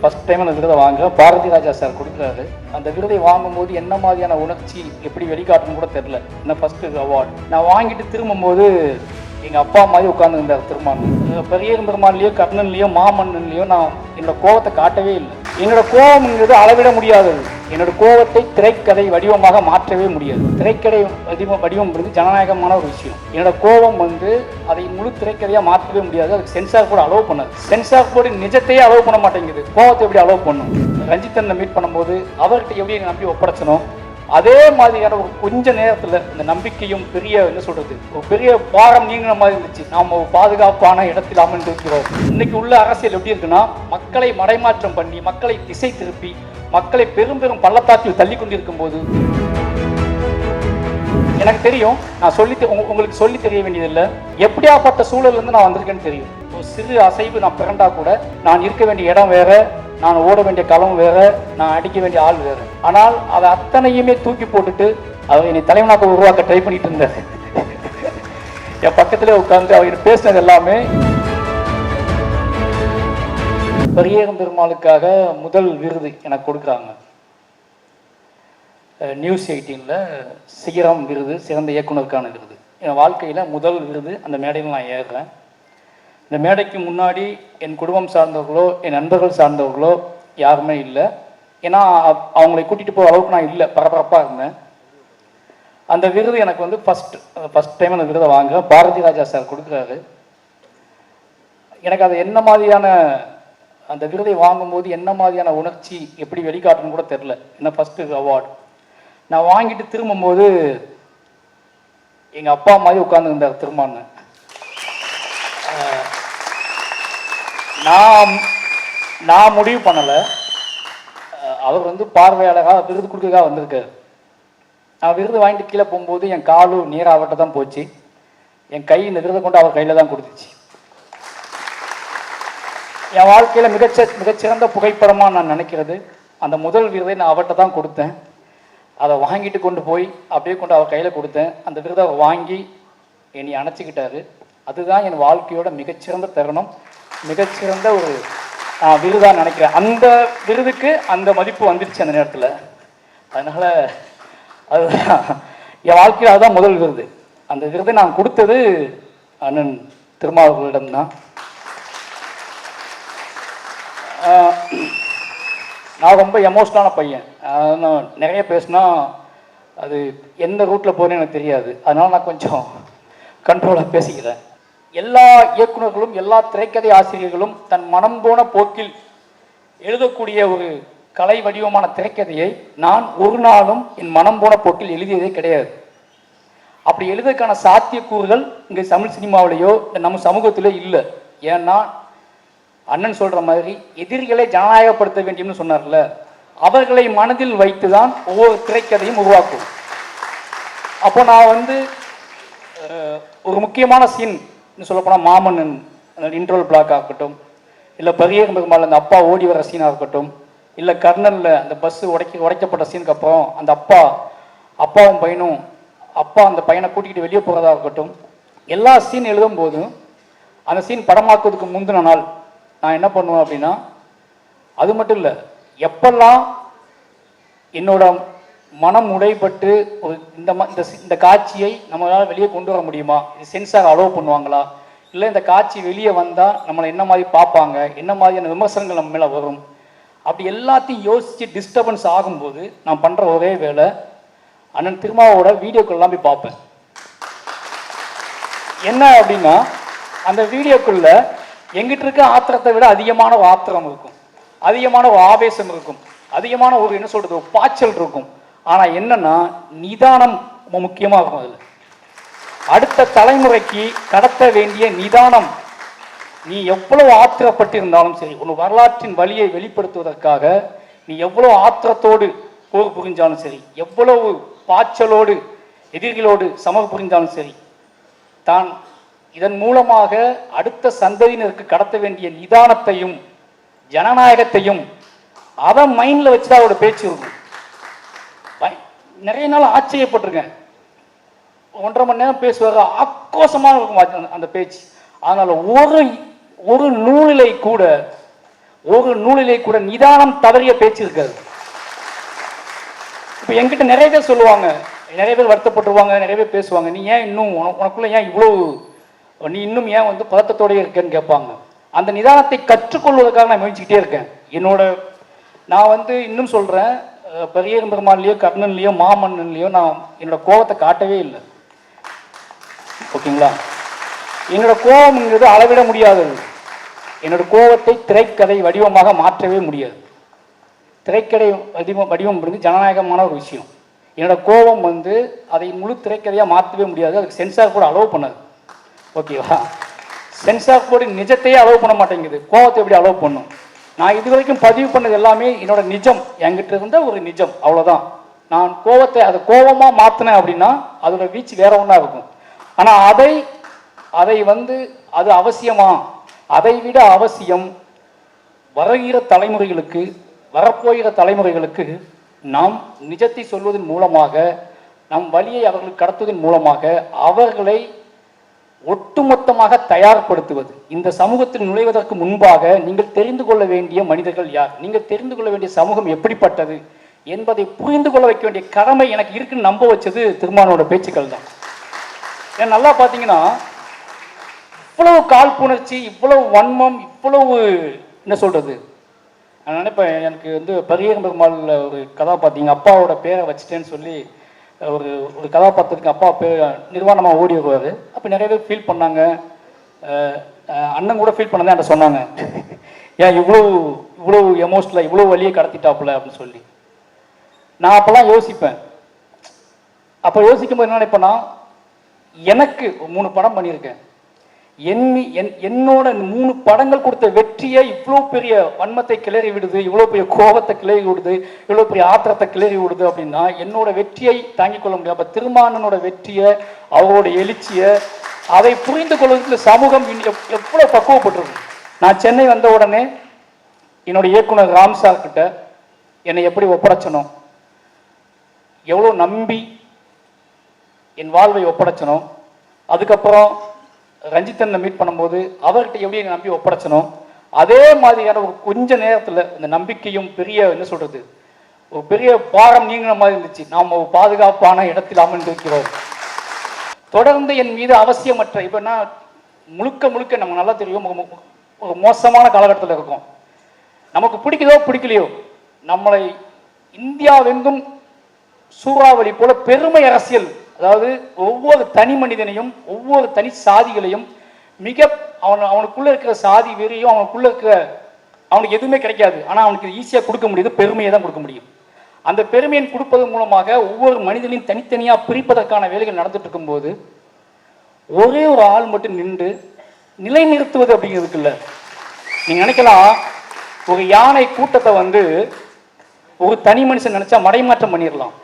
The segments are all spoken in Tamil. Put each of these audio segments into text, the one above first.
ஃபஸ்ட் டைம் அந்த விருதை வாங்குறேன். பாரதி ராஜா சார் கொடுக்குறாரு. அந்த விருதை வாங்கும்போது என்ன மாதிரியான உணர்ச்சி எப்படி வெளிக்காட்டணும் கூட தெரில என்ன ஃபஸ்ட்டு அவார்ட் நான் வாங்கிட்டு திரும்பும்போது எங்கள் அப்பா மாதிரி உட்காந்துருந்தார் திருமான். பெரிய பெருமான்லேயோ கர்ணன்லேயோ மாமன்னன்லேயோ நான் என்னோடய கோபத்தை காட்டவே இல்லை. என்னோட கோபம்ங்கிறது அளவிட முடியாதது. என்னோட கோபத்தை திரைக்கதை வடிவமாக மாற்றவே முடியாது. திரைக்கதை வடிவம் வடிவம்ங்கிறது ஜனநாயகமான ஒரு விஷயம். என்னோட கோபம் வந்து அதை முழு திரைக்கதையாக மாற்றவே முடியாது. அதுக்கு சென்சார் கூட அலோவ் பண்ணாது. சென்சார் போர்டு நிஜத்தையே அலோவ் பண்ண மாட்டேங்குது. கோபத்தை எப்படி அலோவ் பண்ணும்? ரஞ்சித்தனை மீட் பண்ணும்போது அவர்கிட்ட எப்படி நம்பி ஒப்படைச்சனும் அதே மாதிரியான ஒரு கொஞ்ச நேரத்தில் இந்த நம்பிக்கையும் பெரிய என்ன சொல்றது? ஒரு பெரிய பாரம் நீங்கிற மாதிரி இருந்துச்சு. நாம் ஒரு பாதுகாப்பான இடத்தில் அமர்ந்திருக்கிறோம். இன்னைக்கு உள்ள அரசியல் எப்படி இருக்குன்னா மக்களை மடைமாற்றம் பண்ணி மக்களை திசை திருப்பி மக்களை பெரும் பெரும் பள்ளத்தாக்கில் தள்ளி கொண்டிருக்கும் போது எனக்கு தெரியும் நான் சொல்லி உங்களுக்கு சொல்லி தெரிய வேண்டியதில்லை. எப்படியாப்பட்ட சூழல்ல இருந்து நான் வந்திருக்கேன்னு தெரியும். ஒரு சிறு அசைவு நான் பிறண்டா கூட நான் இருக்க வேண்டிய இடம் வேற நான் ஓட வேண்டிய களம் வேற நான் அடிக்க வேண்டிய ஆள் வேற. ஆனால் அதை அத்தனையுமே தூக்கி போட்டுட்டு அவர் என்னை தலைவனாக்க உருவாக்க ட்ரை பண்ணிட்டு இருந்தார். என் பக்கத்திலே உட்காந்து அவர் பேசினது எல்லாமே பெரியகம் பெருமாளுக்காக முதல் விருது எனக்கு கொடுக்குறாங்க. நியூஸ் எயிட்டீனில் சிகரம் விருது சிறந்த இயக்குனருக்கான விருது. என் வாழ்க்கையில் முதல் விருது அந்த மேடையில் நான் ஏறுறேன். இந்த மேடைக்கு முன்னாடி என் குடும்பம் சார்ந்தவர்களோ என் நண்பர்கள் சார்ந்தவர்களோ யாருமே இல்லை. ஏன்னா அவங்களை கூட்டிகிட்டு போகிற அளவுக்கு நான் இல்லை பரபரப்பாக இருந்தேன். அந்த விருது எனக்கு வந்து ஃபஸ்ட் ஃபஸ்ட் டைம் அந்த விருதை வாங்குறேன். பாரதி ராஜா சார் கொடுக்குறாரு. எனக்கு அது என்ன மாதிரியான அந்த விருதை வாங்கும்போது என்ன மாதிரியான உணர்ச்சி எப்படி வெளிக்காட்டுன்னு கூட தெரில என்ன ஃபஸ்ட்டு அவார்டு நான் வாங்கிட்டு திரும்பும்போது எங்கள் அப்பா மாதிரி உட்காந்துருந்தார் திருமான்னு. நான் நான் முடிவு பண்ணலை. அவர் வந்து பார்வையாளராக விருது கொடுக்கறதுக்காக வந்திருக்காரு. நான் விருது வாங்கிட்டு கீழே போகும்போது என் காலும் நீராவட்ட தான் போச்சு. என் கை இந்த விருதை கொண்டு அவர் கையில் தான் கொடுத்துச்சு. என் வாழ்க்கையில் மிகச்ச மிகச்சிறந்த புகைப்படமாக நான் நினைக்கிறது. அந்த முதல் விருதை நான் அவர்கிட்ட தான் கொடுத்தேன். அதை வாங்கிட்டு கொண்டு போய் அப்படியே கொண்டு அவர் கையில் கொடுத்தேன். அந்த விருதை வாங்கி என்னை அணைச்சிக்கிட்டாரு. அதுதான் என் வாழ்க்கையோட மிகச்சிறந்த தருணம். மிகச்சிறந்த ஒரு நான் விருதாக நினைக்கிறேன். அந்த விருதுக்கு அந்த மதிப்பு வந்துருச்சு அந்த நேரத்தில். அதனால் அதுதான். என் வாழ்க்கையில் அதுதான் முதல் விருது. அந்த விருதை நான் கொடுத்தது அண்ணன் திருமாவர்களிடம் தான் நான் ரொம்ப எமோஷ்னலான பையன். நான் நிறைய பேசினா அது எந்த ரூட்டில் போகிறேன்னு எனக்கு தெரியாது. அதனால நான் கொஞ்சம் கண்ட்ரோலாக பேசிக்கிறேன். எல்லா இயக்குனர்களும் எல்லா திரைக்கதை ஆசிரியர்களும் தன் மனம் போன போக்கில் எழுதக்கூடிய ஒரு கலை வடிவமான திரைக்கதையை நான் ஒரு நாளும் என் மனம் போன போக்கில் எழுதியதே கிடையாது. அப்படி எழுதுறதுக்கான சாத்தியக்கூறுகள் இங்கே தமிழ் சினிமாவிலேயோ நம்ம சமூகத்திலோ இல்லை. ஏன்னா அண்ணன் சொல்ற மாதிரி எதிரிகளை ஜனநாயகப்படுத்த வேண்டும்னு சொன்னார்ல அவர்களை மனதில் வைத்து தான் ஒவ்வொரு திரைக்கதையும் உருவாக்கும். அப்போ நான் வந்து ஒரு முக்கியமான சீன் சொல்லப்போனால் மாமன்னன் இன்ட்ரோல் பிளாக் ஆகட்டும் இல்லை பரியர் பெருமாள் அந்த அப்பா ஓடி வர சீனாக இருக்கட்டும் இல்லை கர்னலில் அந்த பஸ் உடைக்க உடைக்கப்பட்ட சீனுக்கு அப்புறம் அந்த அப்பா அப்பாவும் பையனும் அப்பா அந்த பையனை கூட்டிகிட்டு வெளியே போகிறதா இருக்கட்டும் எல்லா சீன் எழுதும் போதும் அந்த சீன் படமாக்குவதுக்கு முந்தின நாள் நான் என்ன பண்ணுவேன் அப்படின்னா அது மட்டும் இல்லை எப்பெல்லாம் என்னோட மனம் உடைப்பட்டு ஒரு இந்த இந்த இந்த காட்சியை நம்மளால் வெளியே கொண்டு வர முடியுமா? இது சென்சார் அலோவ் பண்ணுவாங்களா? இல்லை இந்த காட்சி வெளியே வந்தால் நம்மளை என்ன மாதிரி பார்ப்பாங்க? என்ன மாதிரியான விமர்சனங்கள் நம்ம மேலே வரும்? அப்படி எல்லாத்தையும் யோசித்து டிஸ்டர்பன்ஸ் ஆகும்போது நான் பண்ணுற ஒரே வேலை அண்ணன் திருமாவோட வீடியோக்கள்லாம் போய் பார்ப்பேன். என்ன அப்படின்னா அந்த வீடியோக்குள்ளே எங்கிட்ட இருக்க ஆத்திரத்தை விட அதிகமான ஒரு ஆத்திரம் இருக்கும். அதிகமான ஒரு ஆவேசம் இருக்கும். அதிகமான ஒரு என்ன சொல்றது ஒரு பாய்ச்சல் இருக்கும். ஆனா என்னன்னா நிதானம் ரொம்ப முக்கியமா இருக்கும் அதுல. அடுத்த தலைமுறைக்கு கடத்த வேண்டிய நிதானம். நீ எவ்வளவு ஆத்திரப்பட்டிருந்தாலும் சரி உன் வரலாற்றின் வழியை வெளிப்படுத்துவதற்காக நீ எவ்வளவு ஆத்திரத்தோடு போர் புரிஞ்சாலும் சரி எவ்வளவு பாய்ச்சலோடு எதிரிகளோடு சமர் புரிந்தாலும் சரி தான் இதன் மூலமாக அடுத்த சந்ததியினருக்கு கடத்த வேண்டிய நிதானத்தையும் ஜனநாயகத்தையும் அதை மைண்டில் வச்சு தான் அவரோட பேச்சு இருக்கும். நிறைய நாள் ஆச்சரியப்பட்டிருக்கேன். ஒன்றரை மணி நேரம் பேசுவார் ஆக்ரோஷமாக இருக்கும் அந்த- பேச்சு. அதனால ஒரு ஒரு நூலிலை கூட ஒரு நூலிலே கூட நிதானம் தவறிய பேச்சு இருக்காது. இப்போ என்கிட்ட நிறைய பேர் சொல்லுவாங்க நிறைய பேர் வருத்தப்பட்டுருவாங்க நிறைய பேர் பேசுவாங்க நீ ஏன் இன்னும் உனக்குள்ள ஏன் இவ்வளோ நீ இன்னும் ஏன் வந்து பதட்டத்தோடயே இருக்கேன்னு கேட்பாங்க. அந்த நிதானத்தை கற்றுக்கொள்வதற்காக நான் முயற்சிக்கிட்டே இருக்கேன். என்னோட நான் வந்து இன்னும் சொல்கிறேன் பெரிய பெருமாள்லையோ கர்ணன்லேயோ மாமன்னன்லேயோ நான் என்னோட கோபத்தை காட்டவே இல்லை. ஓகேங்களா? என்னோட கோபம்ங்கிறது அளவிட முடியாதது என்னோட கோபத்தை திரைக்கதை வடிவமாக மாற்றவே முடியாது. திரைக்கதை வடிவம் வடிவம் வந்து ஜனநாயகமான ஒரு விஷயம். என்னோட கோபம் வந்து அதை முழு திரைக்கதையாக மாற்றவே முடியாது. அதுக்கு சென்சார் கூட அலோவ் பண்ணாது. ஓகேவா சென்சார் போர்டு நிஜத்தையே அலோவ் பண்ண மாட்டேங்குது. கோபத்தை எப்படி அலோவ் பண்ணும்? நான் இது வரைக்கும் பதிவு பண்ணது எல்லாமே என்னோட நிஜம். என்கிட்ட இருந்த ஒரு நிஜம். அவ்வளோதான் நான் கோபத்தை அதை கோபமாக மாற்றினேன் அப்படின்னா அதோட வீச்சு வேற ஒன்றா இருக்கும். ஆனால் அதை அதை வந்து அது அவசியமா? அதை விட அவசியம் வருகிற தலைமுறைகளுக்கு வரப்போகிற தலைமுறைகளுக்கு நாம் நிஜத்தை சொல்வதன் மூலமாக நம் வழியை அவர்களுக்கு கடத்துவதன் மூலமாக அவர்களை ஒட்டுமொத்தமாக தயார்படுத்துவது. இந்த சமூகத்தில் நுழைவதற்கு முன்பாக நீங்கள் தெரிந்து கொள்ள வேண்டிய மனிதர்கள் யார்? நீங்கள் தெரிந்து கொள்ள வேண்டிய சமூகம் எப்படிப்பட்டது? என்பதை புரிந்து கொள்ள வைக்க வேண்டிய கடமை எனக்கு இருக்குன்னு நம்ப வச்சது திருமானோட பேச்சுக்கள் தான். ஏன் நல்லா பார்த்தீங்கன்னா இவ்வளவு காழ்ப்புணர்ச்சி இவ்வளவு வன்மம் இவ்வளவு என்ன சொல்றது? நான் நினைப்பேன் எனக்கு வந்து பரியர் ஒரு கதாபாத்திரம் அப்பாவோட பேரை வச்சுட்டேன்னு சொல்லி ஒரு ஒரு கதாபாத்திரத்துக்கு அப்பா பேர் நிர்வாணமாக ஓடி வருவார் அப்போ நிறைய பேர் ஃபீல் பண்ணாங்க. அண்ணன் கூட ஃபீல் பண்ணதான் என்கிட்ட சொன்னாங்க. ஏன் இவ்வளோ இவ்வளோ எமோஷனில் இவ்வளோ வழியை கடத்திட்டாப்புல அப்படின்னு சொல்லி. நான் அப்போல்லாம் யோசிப்பேன். அப்போ யோசிக்கும் போது என்ன நினைப்பேன்னா எனக்கு மூணு படம் பண்ணியிருக்கேன். என் என் என்னோட மூணு படங்கள் கொடுத்த வெற்றியை இவ்வளோ பெரிய வன்மத்தை கிளறி விடுது இவ்வளோ பெரிய கோபத்தை கிளறி விடுது இவ்வளோ பெரிய ஆத்திரத்தை கிளறி விடுது அப்படின்னா என்னோட வெற்றியை தாங்கிக் கொள்ள முடியும் அப்போ திருமானனோட வெற்றியை அவரோட எழுச்சியை அதை புரிந்து கொள்வதற்கு சமூகம் எவ்வளோ பக்குவப்பட்டிருக்கு நான் சென்னை வந்த உடனே என்னோட இயக்குனர் ராம் சார் கிட்ட என்னை எப்படி ஒப்படைச்சணும் எவ்வளோ நம்பி என் வாழ்வை ஒப்படைச்சனும் அதுக்கப்புறம் ரஞ்சித்தனை மீட் பண்ணும்போது அவர்கிட்ட எப்படி என்னை நம்பி ஒப்படைச்சனும் அதே மாதிரியான ஒரு கொஞ்ச நேரத்தில் இந்த நம்பிக்கையும் பெரிய என்ன சொல்றது ஒரு பெரிய பாரம் நீங்கிற மாதிரி இருந்துச்சு. நாம் ஒரு பாதுகாப்பான இடத்தில் அமர்ந்திருக்கிறோம். தொடர்ந்து என் மீது அவசியமற்ற இப்போனா முழுக்க முழுக்க நமக்கு நல்லா தெரியும் ஒரு மோசமான காலகட்டத்தில் இருக்கும். நமக்கு பிடிக்குதோ பிடிக்கலையோ நம்மளை இந்தியாவெங்கும் சூறாவளி போல பெருமை அரசியல் அதாவது ஒவ்வொரு தனி மனிதனையும் ஒவ்வொரு தனி சாதிகளையும் மிக அவன் அவனுக்குள்ளே இருக்கிற சாதி வெறியும் அவனுக்குள்ளே இருக்கிற அவனுக்கு எதுவுமே கிடைக்காது. ஆனால் அவனுக்கு ஈஸியாக கொடுக்க முடியுது பெருமையை தான் கொடுக்க முடியும். அந்த பெருமையை கொடுப்பதன் மூலமாக ஒவ்வொரு மனிதனையும் தனித்தனியாக பிரிப்பதற்கான வேலைகள் நடந்துட்டு இருக்கும்போது ஒரே ஒரு ஆள் மட்டும் நின்று நிலைநிறுத்துவது அப்படிங்கிறதுக்கு இல்லை. நினைக்கலாம் ஒரு யானை கூட்டத்தை வந்து ஒரு தனி மனுஷன் நினச்சா மடைமாற்றம் பண்ணிடலாம்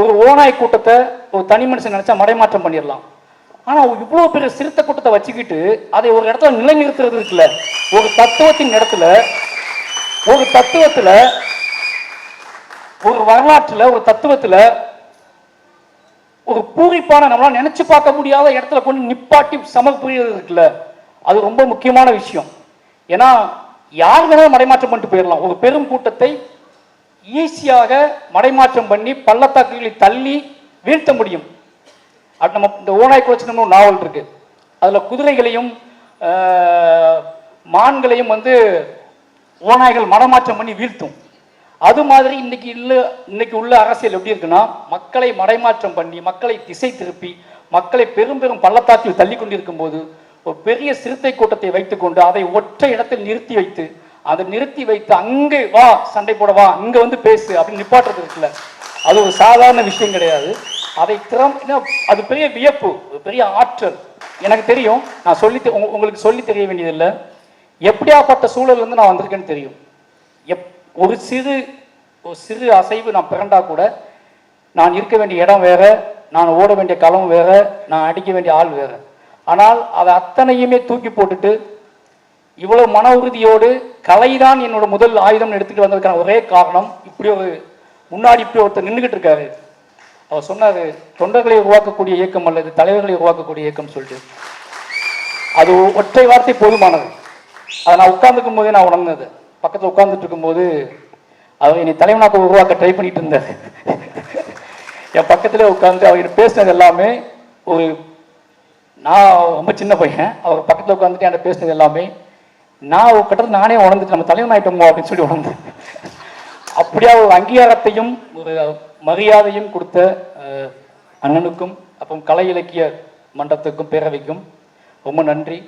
ஒரு ஓநாய் கூட்டத்தை ஒரு தனி மனுஷன் நினைச்சா மடைமாற்றம் பண்ணிடலாம். ஆனால் இவ்வளோ பெரிய சிறுத்த கூட்டத்தை வச்சுக்கிட்டு அதை ஒரு இடத்துல நிலைநிறுத்துறது இருக்குல்ல? ஒரு தத்துவத்தின் இடத்துல ஒரு தத்துவத்தில் ஒரு வரலாற்றில் ஒரு தத்துவத்தில் ஒரு பூரிப்பான நம்மளால் நினச்சி பார்க்க முடியாத இடத்துல கொண்டு நிப்பாட்டி சமர்ப்பிக்கிறது இருக்குல்ல? அது ரொம்ப முக்கியமான விஷயம். ஏன்னா யார் வேணாலும் மடைமாற்றம் பண்ணிட்டு போயிடலாம். ஒரு பெரும் கூட்டத்தை ஈஸியாக மடைமாற்றம் பண்ணி பள்ளத்தாக்குகளை தள்ளி வீழ்த்த முடியும். அது நம்ம இந்த ஓனாய் குலச்சினம்னு ஒரு நாவல் இருக்கு. அதில் குதிரைகளையும் மான்களையும் வந்து ஓநாய்கள் மடமாற்றம் பண்ணி வீழ்த்தும். அது மாதிரி இன்னைக்கு இல்லை இன்னைக்கு உள்ள அரசியல் எப்படி இருக்குன்னா மக்களை மடைமாற்றம் பண்ணி மக்களை திசை திருப்பி மக்களை பெரும் பெரும் பள்ளத்தாக்கில் தள்ளி கொண்டிருக்கும் போது ஒரு பெரிய சிறுத்தை கூட்டத்தை வைத்துக்கொண்டு அதை ஒற்றை இடத்தில் நிறுத்தி வைத்து அதை நிறுத்தி வைத்து அங்கே வா சண்டை போட வா இங்க வந்து பேசு அப்படின்னு நிப்பாட்டுறது இருக்குல்ல. அது ஒரு சாதாரண விஷயம் கிடையாது. அதை திறம் அது பெரிய வியப்பு ஒரு பெரிய ஆற்றல். எனக்கு தெரியும் நான் சொல்லி உங்களுக்கு சொல்லி தெரிய வேண்டியதில்லை. எப்படியாப்பட்ட சூழல் வந்து நான் வந்திருக்கேன்னு தெரியும். எப் ஒரு சிறு ஒரு சிறு அசைவு நான் பிறண்டா கூட நான் இருக்க வேண்டிய இடம் வேற நான் ஓட வேண்டிய களம் வேற நான் அடிக்க வேண்டிய ஆள் வேற. ஆனால் அதை அத்தனையுமே தூக்கி போட்டுட்டு இவ்வளவு மன உறுதியோடு கலைதான் என்னோட முதல் ஆயுதம் எடுத்துட்டு வந்ததுக்கான ஒரே காரணம் இப்படி ஒரு முன்னாடி இப்படி ஒருத்தர் நின்றுகிட்டு இருக்காரு. அவர் சொன்னாரு தொண்டர்களை உருவாக்கக்கூடிய இயக்கம் அல்லது தலைவர்களை உருவாக்கக்கூடிய இயக்கம் சொல்லிட்டு. அது ஒற்றை வார்த்தை போதுமானது. அதை நான் உட்காந்துக்கும் போதே நான் உணர்ந்தது. பக்கத்தில் உட்கார்ந்துட்டு இருக்கும்போது அவர் என்னை தலைவனாக்க உருவாக்க ட்ரை பண்ணிட்டு இருந்தார். என் பக்கத்தில் உட்காந்து அவர் பேசினது எல்லாமே ஒரு நான் ரொம்ப சின்ன பையன். அவர் பக்கத்தில் உட்காந்துட்டு என்கிட்ட பேசினது எல்லாமே நான் ஒரு கட்டத்தில் நானே உணர்ந்துட்டு நம்ம தலைவன் ஆயிட்டோமோ அப்படின்னு சொல்லி உணர்ந்தேன். அப்படியா ஒரு அங்கீகாரத்தையும் ஒரு மரியாதையும் கொடுத்த அஹ், அண்ணனுக்கும் அப்புறம் கலை இலக்கிய மன்றத்துக்கும் பேரவைக்கும் ரொம்ப நன்றி.